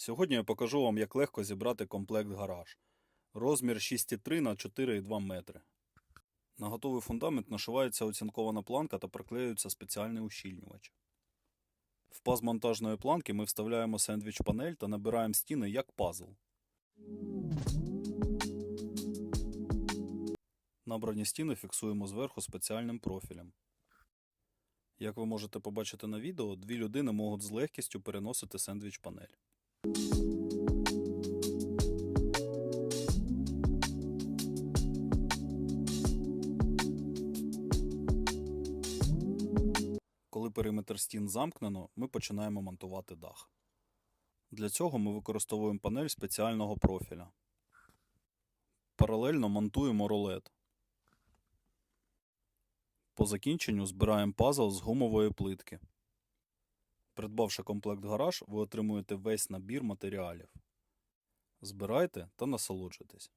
Сьогодні я покажу вам, як легко зібрати комплект гараж. Розмір 6,3 на 4,2 метри. На готовий фундамент нашивається оцінкована планка та приклеюється спеціальний ущільнювач. В паз монтажної планки ми вставляємо сендвіч панель та набираємо стіни як пазл. Набрані стіни фіксуємо зверху спеціальним профілем. Як ви можете побачити на відео, дві людини можуть з легкістю переносити сендвіч панель. Коли периметр стін замкнено, ми починаємо монтувати дах. Для цього ми використовуємо панель спеціального профіля. Паралельно монтуємо ролет. По закінченню збираємо пазл з гумової плитки. Придбавши комплект гараж, ви отримуєте весь набір матеріалів. Збирайте та насолоджуйтесь.